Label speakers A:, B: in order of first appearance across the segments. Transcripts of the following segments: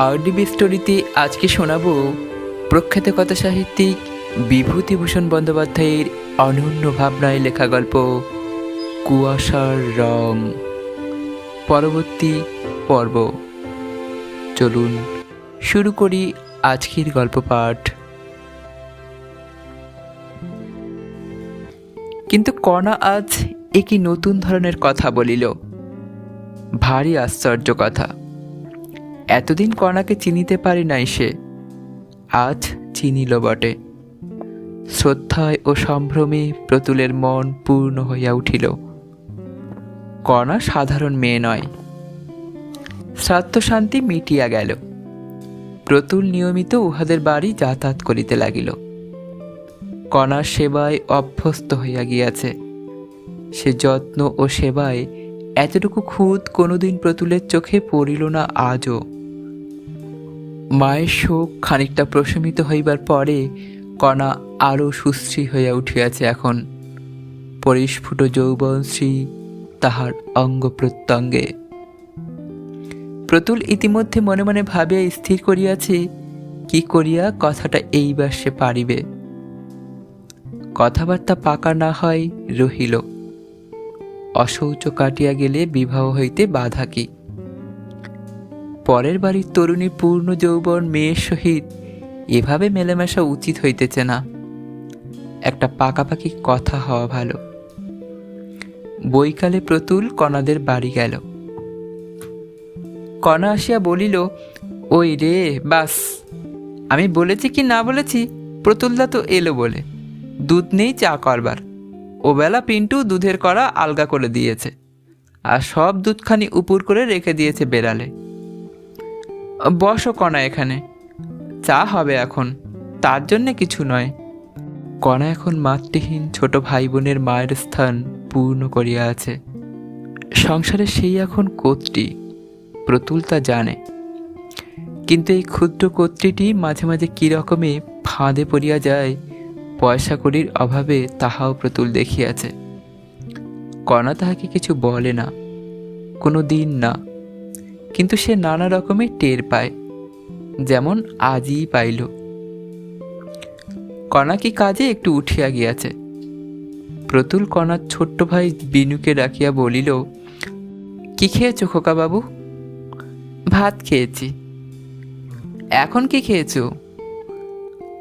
A: RDB স্টোরিতে আজকে শোনাবো প্রখ্যাত কথা সাহিত্যিক বিভূতিভূষণ বন্দ্যোপাধ্যায়ের অনন্য ভাবনায় লেখা গল্প, কুয়াশার রং। পরবর্তী পর্ব। চলুন শুরু করি আজকের গল্প পাঠ। কিন্তু কণা আজ একই নতুন ধরনের কথা বলিল। ভারী আশ্চর্য কথা। এতদিন কণাকে চিনিতে পারি নাই সে। আজ চিনিল বটে। শ্রদ্ধায় ও সম্ভ্রমে প্রতুলের মন পূর্ণ হইয়া উঠিল। কণা সাধারণ মেয়ে নয়। শ্রাদ্ধ শান্তি মিটিয়া গেল। প্রতুল নিয়মিত উহাদের বাড়ি যাতায়াত করিতে লাগিল। কণার সেবায় অভ্যস্ত হইয়া গিয়াছে। সে যত্ন ও সেবায় এতটুকু খুদ কোনোদিন প্রতুলের চোখে পড়িল না আজও। মায়ের শোক খানিকটা প্রশমিত হইবার পরে কণা আরও সুশ্রী হইয়া উঠিয়াছে এখন। পরিস্ফুট যৌবনশ্রী তাহার অঙ্গ প্রত্যঙ্গে। প্রতুল ইতিমধ্যে মনে মনে ভাবিয়া স্থির করিয়াছে, কি করিয়া কথাটা এইবার সে পারিবে। কথাবার্তা পাকা না হয় রহিল। অশৌচ কাটিয়া গেলে বিবাহ হইতে বাধা কি? পরের বাড়ির তরুণী পূর্ণ যৌবন, মেয়ের সহিত। এভাবে মেলামেশা উচিত হইতেছে না। একটা পাকাপাকি কথা হওয়া ভালো। বৈকালে প্রতুল কণাদের বাড়ি গেল। কণা আসিয়া বলিল, ওই রে, বাস। আমি বলেছি কি না বলেছি? প্রতুলদা তো এলো বলে। দুধ নেই, চা করবার। ওবেলা পিন্টু দুধের কড়া আলগা করে দিয়েছে। আর সব দুধখানি উপুর করে রেখে দিয়েছে বেড়ালে। বসো কণা এখানে। চা হবে এখন। তার জন্যে কিছু নয়। কণা এখন মাতৃহীন ছোট ভাই বোনের মায়ের স্থান পূর্ণ করিয়া আছে। সংসারে সেই এখন কর্ত্রী, প্রতুল তা জানে। কিন্তু এই ক্ষুদ্র কর্ত্রীটি মাঝে মাঝে কী রকমে ফাঁদে পড়িয়া যায়, পয়সা কড়ির অভাবে তাহাও প্রতুল দেখিয়াছে। কণা তাহাকে কিছু বলে না। কোনো দিন না। কিন্তু সে নানা রকমের টের পায়, যেমন আজই পাইল। কণা কি কাজে একটু উঠিয়া গিয়াছে। প্রতুল কণার ছোট্ট ভাই বিনুকে ডাকিয়া বলিল, কি খেয়েছো খোকা বাবু ভাত খেয়েছি। এখন কি খেয়েছো?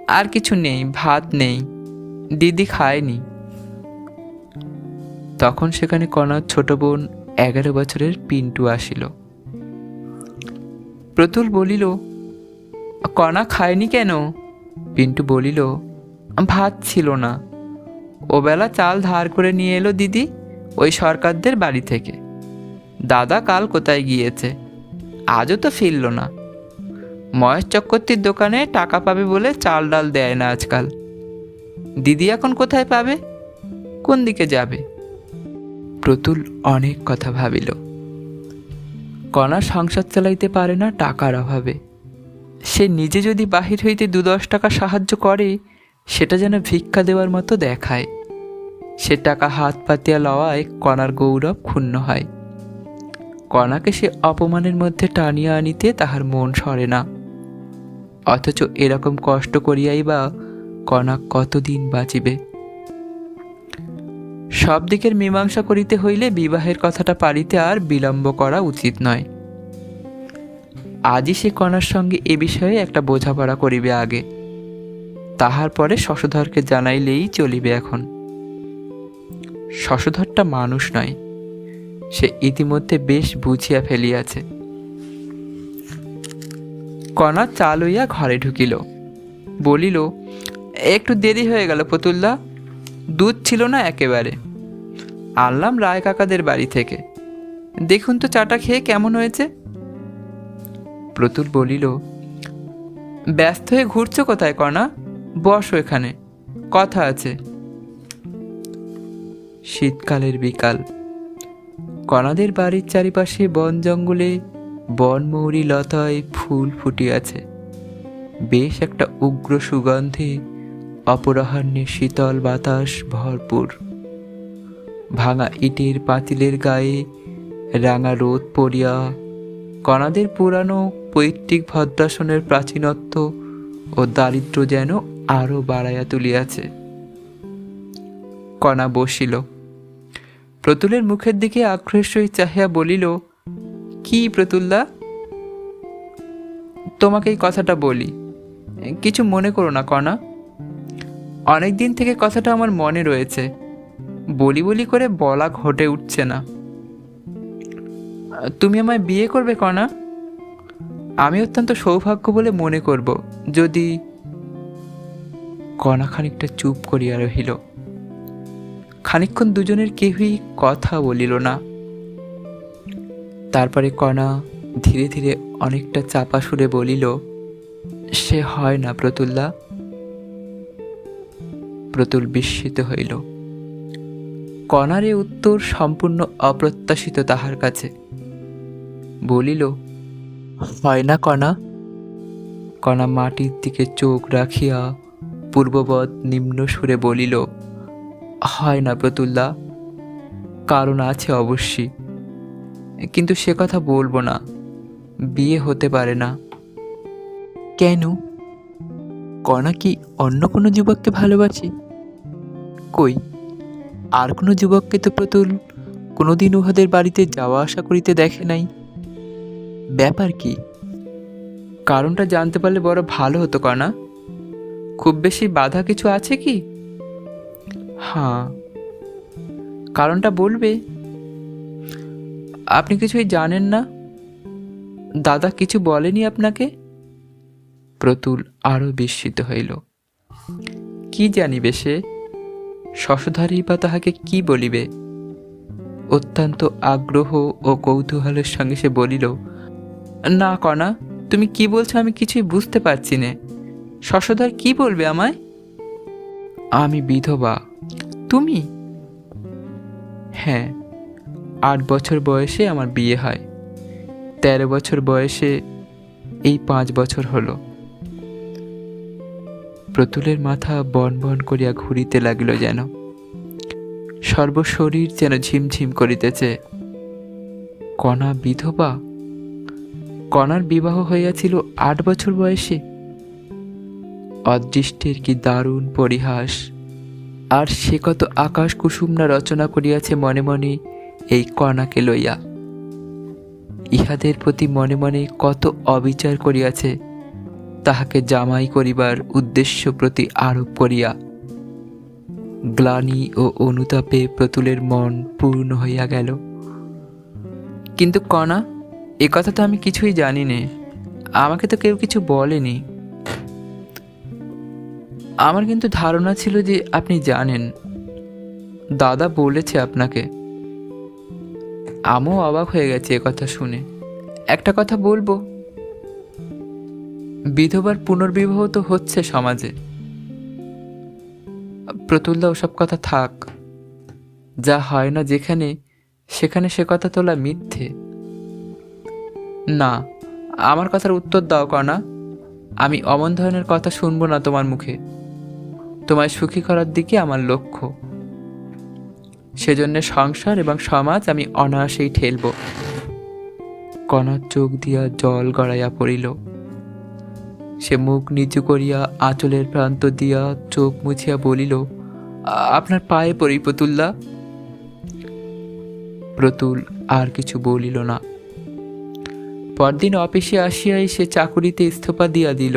A: আর কিছু নেই, ভাত নেই, দিদি খায়নি। তখন সেখানে কণার ছোট বোন এগারো বছরের পিন্টু আসিল। প্রতুল বলিল, কণা খায়নি কেন? পিন্টু বলিল, ভাত ছিল না। ওবেলা চাল ধার করে নিয়ে এলো দিদি, ওই সরকারদের বাড়ি থেকে। দাদা কাল কোথায় গিয়েছে? আজও তো ফিরল না। মহেশ চক্রবর্তীর দোকানে টাকা পাবে বলে চাল ডাল দেয় না আজকাল। দিদি এখন কোথায় পাবে? কোন দিকে যাবে? প্রতুল অনেক কথা ভাবিল। কণা সংসার চালাইতে পারে না টাকার অভাবে। সে নিজে যদি বাহির হইতে দু দশ টাকা সাহায্য করে, সেটা যেন ভিক্ষা দেওয়ার মতো দেখায়। সে টাকা হাত পাতিয়া লওয়ায় কণার গৌরব ক্ষুণ্ণ হয়। কণাকে সে অপমানের মধ্যে টানিয়া আনিতে তাহার মন সরে না। অথচ এরকম কষ্ট করিয়াই বা কণা কতদিন বাঁচিবে? সব দিকের মীমাংসা করিতে হইলে বিবাহের কথাটা পারিতে আর বিলম্ব করা উচিত নয়। আজই সে কণার সঙ্গে এ বিষয়ে একটা বোঝাপড়া করিবে আগে। তাহার পরে শশধরকে জানাইলেই চলিবে এখন। শশধরটা মানুষ নয়, সে ইতিমধ্যে বেশ বুঝিয়া ফেলিয়াছে। কণা চা লইয়া ঘরে ঢুকিল। বলিল, একটু দেরি হয়ে গেল পতুল্লা দুধ ছিল না একেবারে। আনলাম রায় কাকাদের বাড়ি থেকে। দেখুন তো চাটা খেয়ে কেমন হয়েছে। প্রতুল বলিল, ব্যস্ত হয়ে ঘুরছো কোথায় কণা বসো এখানে, কথা আছে। শীতকালের বিকাল। কণাদের বাড়ির চারিপাশে বন জঙ্গলে বনমৌরি লতায় ফুল ফুটিয়াছে। বেশ একটা উগ্র সুগন্ধে অপরাহ্নে শীতল বাতাস ভরপুর। ভাঙা ইটের পাতিলের গায়ে রাঙা রোদ পড়িয়া, কণাদের পুরানো পৈতৃক ভদ্রাসনের প্রাচীনত্ব ও দারিদ্র্য যেন আরও বাড়াইয়া তুলিয়াছে। কণা বসিল। প্রতুলের মুখের দিকে সহিত চাহিয়া বলিল, কি প্রতুলদা? তোমাকে এই কথাটা বলি। কিছু মনে করো না, কণা। অনেক দিন থেকে কথাটা আমার মনে রয়েছে। বলি বলি করে বলা ঘটে উঠছে না। তুমি আমায় বিয়ে করবে কণা আমি অত্যন্ত সৌভাগ্য বলে মনে করব, যদি কণা খানিকটা চুপ করিয়া রহিল। খানিকক্ষণ দুজনের কেউই কথা বলিল না। তারপরে কণা ধীরে ধীরে অনেকটা চাপা সুরে বলিল, সে হয় না প্রতুল্লা। প্রতুল বিস্মিত হইল। কণার উত্তর সম্পূর্ণ অপ্রত্যাশিত তাহার কাছে। বলিল হয় না কণা। কণা মাটির দিকে চোখ রাখিয়া পূর্ববৎ নিম্ন সুরে বলিল হয় না প্রতুল্লা কারণ আছে অবশ্যই। কিন্তু সে কথা বলব না বিয়ে হতে পারে না। কেন? কণা কি অন্য কোনো যুবককে ভালোবাসে? কই? আর কোনো যুবককে তো প্রতুল কোনোদিন উহাদের বাড়িতে যাওয়া আসা করিতে দেখে নাই। ব্যাপার কি? কারণটা জানতে পারলে বড় ভালো হতো কণা খুব বেশি বাধা কিছু আছে কি? হ্যাঁ কারণটা বলবে? আপনি কিছুই জানেন না? দাদা কিছু বলেনি আপনাকে? প্রতুল আরও বিস্মিত হইল। কি জানিবে সে? শশধারী বা তাহাকে কি বলিবে? অত্যন্ত আগ্রহ ও কৌতূহলের সঙ্গে সে বলিল, না কণা তুমি কি বলছো আমি কিছুই বুঝতে পারছি না। শশধর কি বলবে আমায়? আমি বিধবা। তুমি? হ্যাঁ আট বছর বয়সে আমার বিয়ে হয়। তেরো বছর বয়সে এই পাঁচ বছর হলো। প্রতুলের মাথা বন বন করিয়া ঘুরিতে লাগিল যেন। সর্বশরীর যেন ঝিমঝিম করিতেছে। কণা বিধবা? কণার বিবাহ হইয়াছিল আট বছর বয়সে। অদৃষ্টের কি দারুণ পরিহাস। আর সে কত আকাশ কুসুমনা রচনা করিয়াছে মনে মনে এই কণাকে লইয়া। ইহাদের প্রতি মনে মনে কত অবিচার করিয়াছে। তাহাকে জামাই করিবার উদ্দেশ্য প্রতি আরোপ করিয়া গ্লানি ও অনুতাপে প্রতুলের মন পূর্ণ হইয়া গেল। কিন্তু কণা এ কথা তো আমি কিছুই জানি নে আমাকে তো কেউ কিছু বলেনি। আমার কিন্তু ধারণা ছিল যে আপনি জানেন। দাদা বলেছে আপনাকে। আমিও অবাক হয়ে গেছে এ কথা শুনে। একটা কথা বলব? বিধবার পুনর্বিবাহ তো হচ্ছে সমাজে। প্রতুলদা ওসব কথা থাক, যা হয় না যেখানে, সেখানে সে কথা তোলা মিথ্যে। না, আমার কথার উত্তর দাও কণা আমি অমন ধরনের কথা শুনব না তোমার মুখে। তোমায় সুখী করার দিকে আমার লক্ষ্য। সেজন্য সংসার এবং সমাজ আমি অনায়াসেই ঠেলব। কণার চোখ দিয়া জল গড়াইয়া পড়িল। সে মুখ নিচু করিয়া আঁচলের প্রান্ত দিয়া চোখ মুছিয়া বলিল, আপনার পায়ে পড়ি প্রতুল্লা? প্রতুল আর কিছু বলিল না। পরদিন অফিসে আসিয়াই সে চাকুরিতে ইস্তফা দিয়া দিল,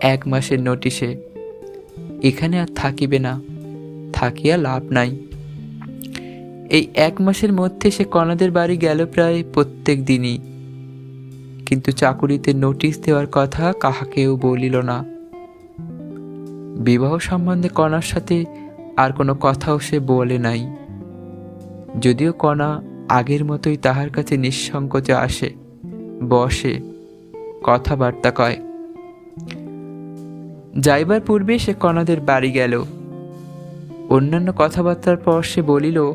A: এক মাসের নোটিশে। এখানে আর থাকিবে না, থাকিয়া লাভ নাই। এই এক মাসের মধ্যে সে কণাদের বাড়ি গেল প্রায় প্রত্যেক দিনই। কিন্তু চাকুরিতে নোটিশ দেওয়ার কথা কাহাকেও বলিল না। বিবাহ সম্বন্ধে কণার সাথে আর কোনো কথাও সে বলে নাই। যদিও কণা আগের মতোই তাহার কাছে নিঃসংকোচে আসে, বসে, কথাবার্তা কয়। যাইবার পূর্বে সে কণাদের বাড়ি গেল। অন্যান্য কথাবার্তার পর সে বলিল,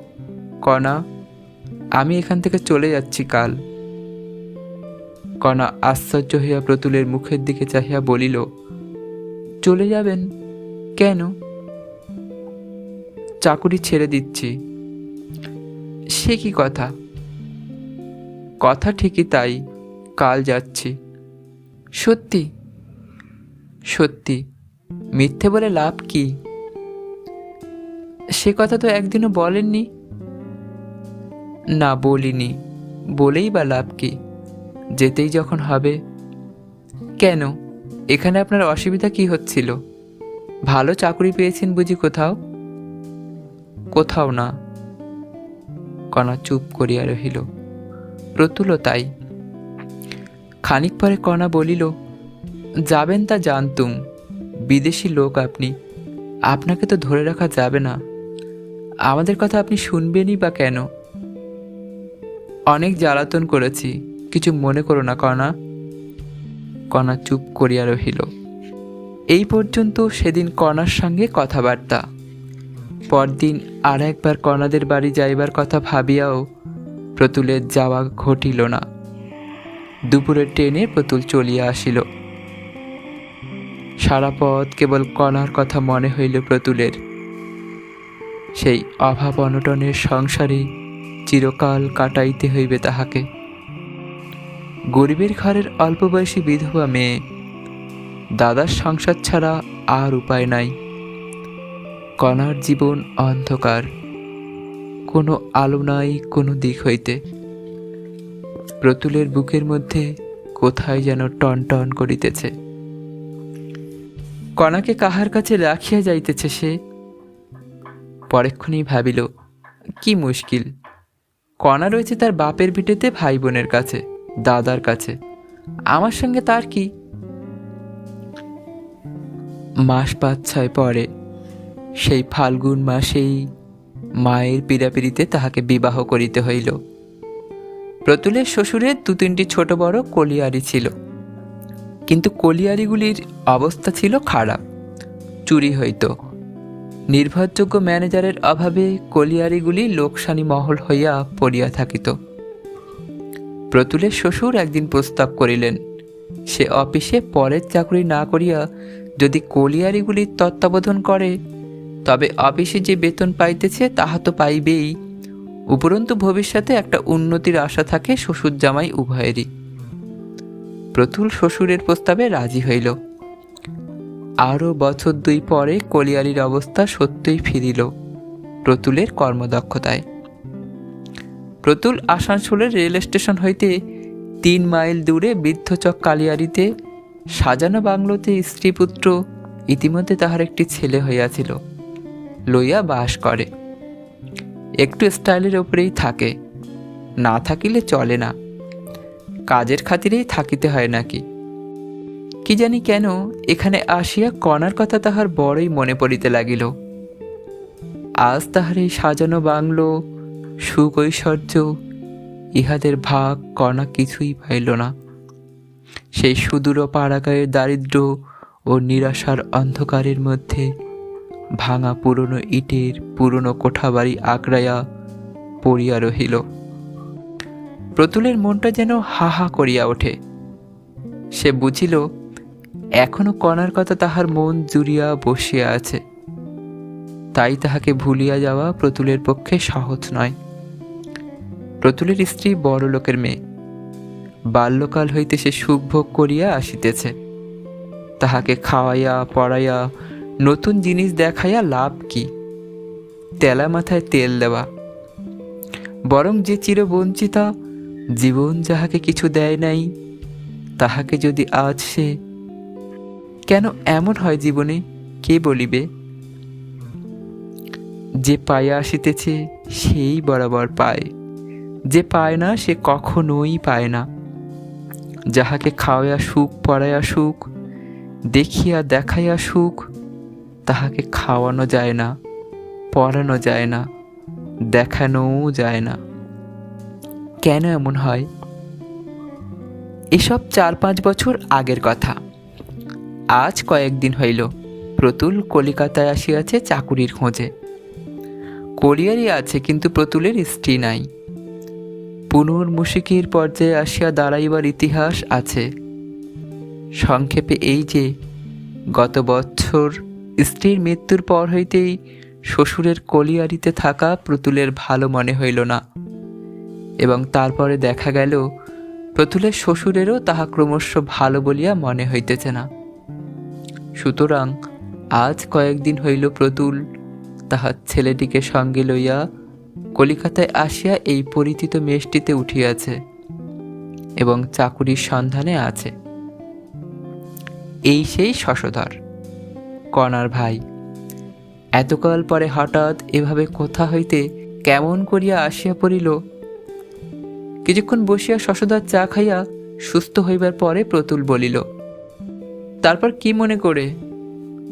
A: কণা, আমি এখান থেকে চলে যাচ্ছি কাল। কণা আশ্চর্য হইয়া প্রতুলের মুখের দিকে চাহিয়া বলিল, চলে যাবেন? কেন? চাকুরি ছেড়ে দিচ্ছি। সে কি কথা? কথা ঠিকই তাই, কাল যাচ্ছি। সত্যি? সত্যি। মিথ্যে বলে লাভ কি? সে কথা তো একদিনও বলেননি? না, বলিনি। বলেই বা লাভ কি? যেতেই যখন হবে। কেন? এখানে আপনার অসুবিধা কি হচ্ছিল? ভালো চাকরি পেয়েছেন বুঝি কোথাও? কোথাও না। কণা চুপ করিয়া রহিল। প্রতুলও তাই। খানিক পরে কণা বলিল, যাবেন তা জানতুম। বিদেশি লোক আপনি। আপনাকে তো ধরে রাখা যাবে না। আমাদের কথা আপনি শুনবেনই বা কেন? অনেক জ্বালাতন করেছি। কিছু মনে করো না কণা কণা চুপ করিয়া রহিল। এই পর্যন্ত সেদিন কণার সঙ্গে কথাবার্তা। পরদিন আর একবার কণাদের বাড়ি যাইবার কথা ভাবিয়াও প্রতুলের যাওয়া ঘটিল না। দুপুরের ট্রেনে প্রতুল চলিয়া আসিল। সারা পথ কেবল কণার কথা মনে হইল প্রতুলের। সেই অভাব অনটনের সংসারে চিরকাল কাটাইতে হইবে তাহাকে। গরিবের ঘরের অল্প বয়সী বিধবা মেয়ে। দাদার সংসার ছাড়া আর উপায় নাই। কণার জীবন অন্ধকার। কোনো আলো নাই কোনো দিক হইতে। প্রতুলের বুকের মধ্যে কোথায় যেন টন টন করিতেছে। কণাকে কাহার কাছে রাখিয়া যাইতেছে সে? পরেক্ষণেই ভাবিল, কি মুশকিল। কণা রয়েছে তার বাপের ভিটেতে ভাই বোনের কাছে। দাদার কাছে। আমার সঙ্গে তার কি? মাস পাঁচ ছয় পরে সেই ফাল্গুন মাসেই মায়ের পীড়াপিড়িতে তাহাকে বিবাহ করিতে হইল। প্রতুলের শ্বশুরের দু তিনটি ছোট বড় কলিয়ারি ছিল। কিন্তু কলিয়ারিগুলির অবস্থা ছিল খারাপ, চুরি হইত। নির্ভরযোগ্য ম্যানেজারের অভাবে কলিয়ারিগুলি লোকসানি মহল হইয়া পড়িয়া থাকিত। প্রতুলের শ্বশুর একদিন প্রস্তাব করিলেন, সে অফিসে পরের চাকরি না করিয়া যদি কলিয়ারিগুলির তত্ত্বাবধান করে, তবে অফিসে যে বেতন পাইতেছে তাহা তো পাইবেই। উপরন্তু ভবিষ্যতে একটা উন্নতির আশা থাকে শ্বশুর জামাই উভয়েরই। প্রতুল শ্বশুরের প্রস্তাবে রাজি হইল। আরও বছর দুই পরে কলিয়ারির অবস্থা সত্যই ফিরিল প্রতুলের কর্মদক্ষতায়। প্রতুল আসানসোলের রেল স্টেশন হইতে তিন মাইল দূরে বৃদ্ধচক কালিয়ারিতে সাজানো বাংলোতে স্ত্রীপুত্র ইতিমধ্যে তাহার একটি ছেলে হইয়াছিল, লইয়া বাস করে। একটু স্টাইলের ওপরেই থাকে, না থাকিলে চলে না। কাজের খাতিরেই থাকিতে হয় নাকি? কি জানি কেন এখানে আসিয়া কণার কথা তাহার বড়ই মনে পড়িতে লাগিল। আজ তাহার এই সাজানো বাংলো সুখ ঐশ্বর্য ইহাদের ভাগ কণা কিছুই পাইল না। সেই সুদূর পাড়াগায়ের দারিদ্র ও নিরাশার অন্ধকারের মধ্যে ভাঙা পুরনো ইটের পুরনো কোঠাবাড়ি আঁকড়াইয়া পড়িয়া রহিল। প্রতুলের মনটা যেন হা হা করিয়া ওঠে। সে বুঝিল, এখনও কণার কথা তাহার মন জুড়িয়া বসিয়া আছে। তাই তাহাকে ভুলিয়া যাওয়া প্রতুলের পক্ষে সহজ নয়। প্রতুলের স্ত্রী বড় লোকের মেয়ে। বাল্যকাল হইতে সে সুখ ভোগ করিয়া আসিতেছে। তাহাকে খাওয়াইয়া, পড়াইয়া, নতুন জিনিস দেখাইয়া লাভ কি? তেলা মাথায় তেল দেওয়া। বরং যে চিরবঞ্চিতা জীবন যাহাকে কিছু দেয় নাই, তাহাকে যদি আজ সে কেন এমন হয় জীবনে, কে বলিবে? যে পাইয়া আসিতেছে, সেই বরাবর পায়। যে পায় না, সে কখনোই পায় না। যাহাকে খাওয়াইয়া সুখ, পড়াইয়া সুখ, দেখিয়া দেখাইয়া সুখ, তাহাকে খাওয়ানো যায় না, পড়ানো যায় না, দেখানোও যায় না। কেন এমন হয়? এসব চার পাঁচ বছর আগের কথা। আজ কয়েকদিন হইল, প্রতুল কলিকাতায় আসিয়াছে চাকুরির খোঁজে। কলিয়ারই আছে, কিন্তু প্রতুলের স্ত্রী নাই। পুনর্মুশিকির পর্যায়ে আসিয়া দাঁড়াইবার ইতিহাস আছে। সংক্ষেপে এই যে, গত বছর স্ত্রীর মৃত্যুর পর হইতেই শ্বশুরের কলিয়ারিতে থাকা প্রতুলের ভালো মনে হইল না। এবং তারপরে দেখা গেল, প্রতুলের শ্বশুরেরও তাহা ক্রমশ ভালো বলিয়া মনে হইতেছে না। সুতরাং আজ কয়েকদিন হইল প্রতুল তাহার ছেলেটিকে সঙ্গে লইয়া কলিকাতায় আসিয়া এই পরিচিত মেষটিতে উঠিয়াছে এবং চাকুরির সন্ধানে আছে। এই সেই শশধর। কণার ভাই, এতকাল পরে হঠাৎ এভাবে কোথা হইতে কেমন করিয়া আসিয়া পড়িল? কিছুক্ষণ বসিয়া শশধর চা খাইয়া সুস্থ হইবার পরে প্রতুল বলিল, তারপর কি মনে করে?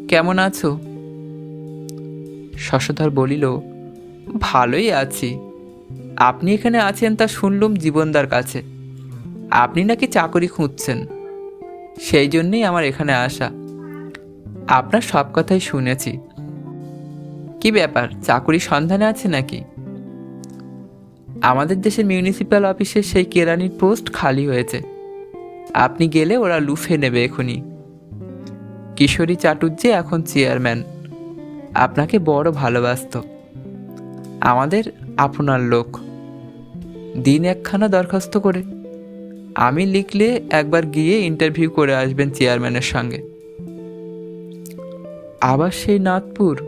A: কেমন আছো? শশধর বলিল ভালোই আছি। আপনি এখানে আছেন তা শুনলুম জীবনদার কাছে। আপনি নাকি চাকরি খুঁজছেন। সেই জন্যই আমার এখানে আসা। আপনার সব কথাই শুনেছি। কি ব্যাপার, চাকরি সন্ধানে আছে নাকি? আমাদের দেশের মিউনিসিপ্যাল অফিসে সেই কেরানির পোস্ট খালি হয়েছে। আপনি গেলে ওরা লুফে নেবে এখনই কিশোরী চাটুর্যে এখন চেয়ারম্যান আপনাকে বড় ভালোবাসত। আমাদের আপনার লোক। দিন একখানা দরখাস্ত করে। আমি লিখলে একবার গিয়ে ইন্টারভিউ করে আসবেন চেয়ারম্যানের সঙ্গে। আবার সেই নাথপুর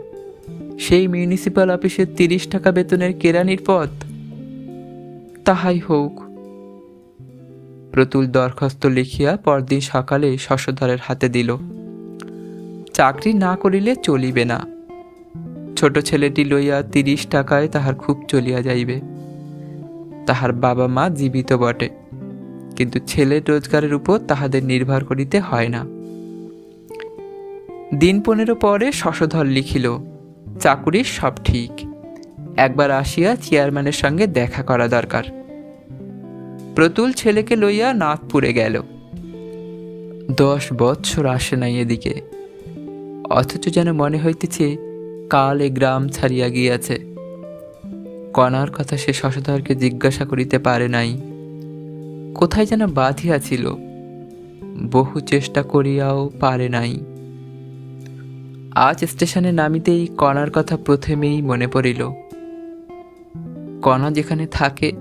A: সেই মিউনিসিপ্যাল অফিসের তিরিশ টাকা বেতনের কেরানির পদ? তাহাই হোক। প্রতুল দরখাস্ত লিখিয়া পরদিন সকালে শশধরের হাতে দিল। চাকরি না করিলে চলিবে না। ছোট ছেলেটি লইয়া তিরিশ টাকায় তাহার খুব চলিয়া যাইবে। তাহার বাবা মা জীবিত বটে, কিন্তু ছেলে রোজগারের উপর তাহাদের নির্ভর করিতে হয় না। দিন পনেরো পরে শশধর লিখিল চাকুরির সব ঠিক। একবার আসিয়া চেয়ারম্যানের সঙ্গে দেখা করা দরকার। প্রতুল ছেলেকে লইয়া নাথপুরে গেল। দশ বৎসর আসে নাই এদিকে। অথচ যেন মনে হইতেছে কাল এ গ্রাম ছাড়িয়া গিয়াছে। কণার কথা সে শশধরকে জিজ্ঞাসা করিতে পারে নাই। কোথায় যেন বাঁধিয়াছিল বহু চেষ্টা করিয়াও পারে নাই। আজ স্টেশনে নামিতেই কণার কথা প্রথমেই মনে পড়িল। কণা যেখানে থাকে,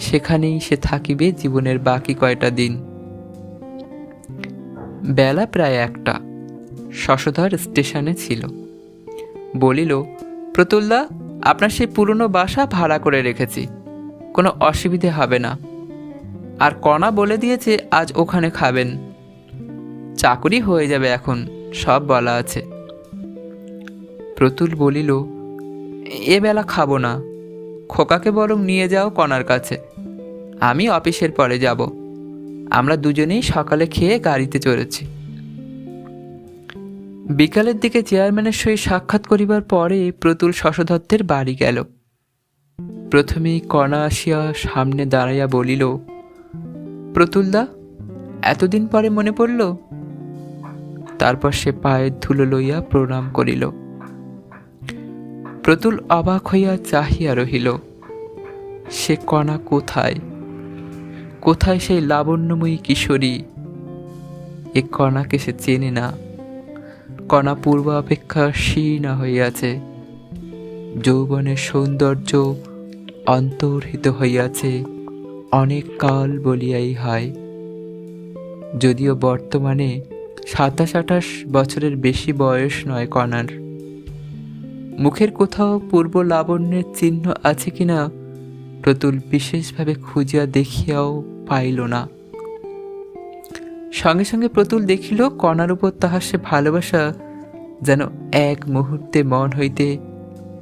A: সেখানেই সে থাকিবে জীবনের বাকি কয়টা দিন। বেলা প্রায় একটা, শশধর স্টেশনে ছিল। বলিল, প্রতুলদা, আপনার সেই পুরনো বাসা ভাড়া করে রেখেছি। কোনো অসুবিধে হবে না। আর কণা বলে দিয়েছে আজ ওখানে খাবেন। চাকুরি হয়ে যাবে এখন, সব বলা আছে। প্রতুল বলিল, এ বেলা খাব না। খোকাকে বরং নিয়ে যাও কণার কাছে। আমি অফিসের পরে যাব। আমরা দুজনেই সকালে খেয়ে গাড়িতে চড়েছি। বিকালের দিকে চেয়ারম্যানের সহিত সাক্ষাৎ করিবার পরে প্রতুল শশধত্তের বাড়ি গেল। প্রথমেই কণা আসিয়া সামনে দাঁড়াইয়া বলিল, প্রতুলদা, এতদিন পরে মনে পড়ল? তারপর সে পায়ের ধুলো লইয়া প্রণাম করিল। প্রতুল অবাক হইয়া চাহিয়া রহিল, সে কণা কোথায়? কোথায় সেই লাবণ্যময়ী কিশোরী? এ কণাকে সে চেনে না। কণা পূর্ব অপেক্ষা শীর্ণা হইয়াছে। যৌবনের সৌন্দর্য অন্তর্হিত হইয়াছে। অনেক কাল বলিয়াই হয়। যদিও বর্তমানে সাতাশ আঠাশ বছরের বেশি বয়স নয় কণার। মুখের কোথাও পূর্ব লাবণ্যের চিহ্ন আছে কিনা, প্রতুল বিশেষভাবে খুঁজিয়া দেখিয়াও পাইল না। সঙ্গে সঙ্গে প্রতুল দেখিল কণার উপর তাহার সে ভালোবাসা যেন এক মুহূর্তে মন হইতে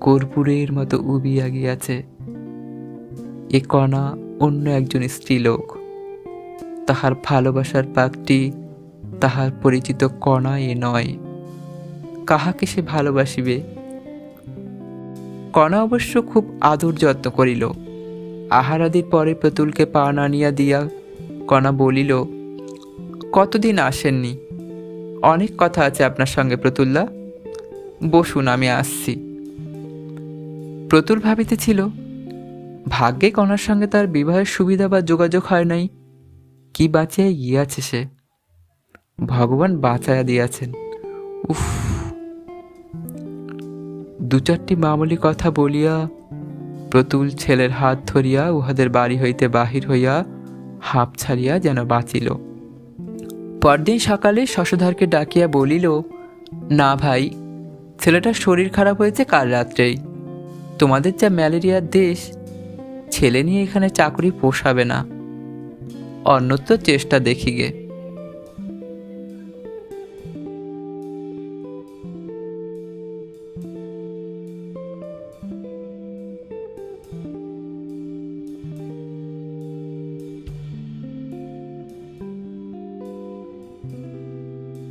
A: কর্পূরের মতো উবিয়া গিয়াছে। এ কণা অন্য একজন স্ত্রীলোক। তাহার ভালোবাসার পাকটি তাহার পরিচিত কণা এ নয়। কাহাকে সে ভালোবাসিবে? কণা অবশ্য খুব আদর যত্ন করিল। আহারাদির পরে প্রতুলকে পান আনিয়া দিয়া কণা বলিল কতদিন আসেননি? অনেক কথা আছে আপনার সঙ্গে, প্রতুল্লা। বসুন, আমি আসছি। প্রতুল ভাবিতেছিল ভাগ্যে কণার সঙ্গে তার বিবাহের সুবিধা বা যোগাযোগ হয় নাই। কি বাঁচিয়া গিয়াছে সে? ভগবান বাঁচায়া দিয়াছেন। উফ। দু চারটি মামুলি কথা বলিয়া প্রতুল ছেলের হাত ধরিয়া উহাদের বাড়ি হইতে বাহির হইয়া হাঁপ ছাড়িয়া যেন বাঁচিল। পরদিন সকালে শশধরকে ডাকিয়া বলিল, না ভাই, ছেলেটার শরীর খারাপ হয়েছে কাল রাত্রেই। তোমাদের যা ম্যালেরিয়ার দেশ, ছেলে নিয়ে এখানে চাকরি পোষাবে না। অন্যত্র চেষ্টা দেখি গে।